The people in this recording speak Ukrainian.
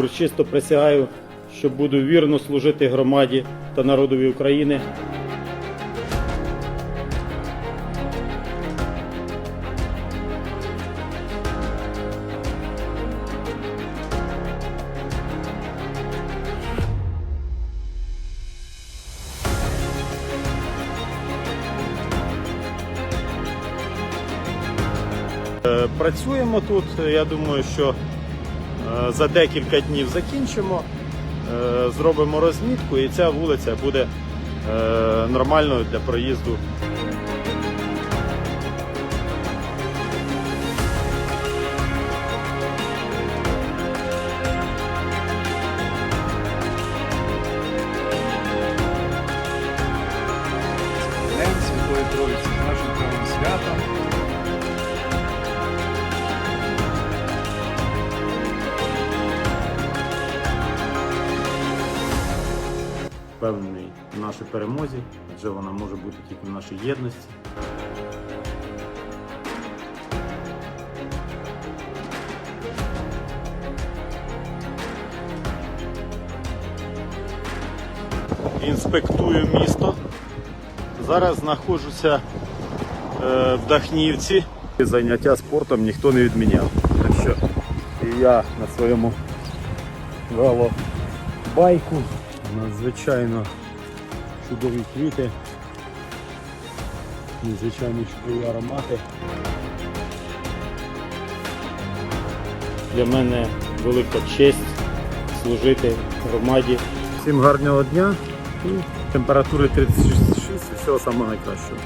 урочисто присягаю, що буду вірно служити громаді та народові України. Е, Працюємо тут. Я думаю, що за декілька днів закінчимо, е, зробимо розмітку, і ця вулиця буде е, нормальною для проїзду. Святої Троїці нашим правим святом. Впевнений в нашій перемозі, адже вона може бути тільки в нашій єдності. Інспектую місто. Зараз знаходжуся е, в Дахнівці. Заняття спортом ніхто не відміняв. Так що і я на своєму велобайку. Надзвичайно чудові квіти, надзвичайно чудові аромати. Для мене велика честь служити громаді. Всім гарного дня і температури 36 і всього самого найкращого.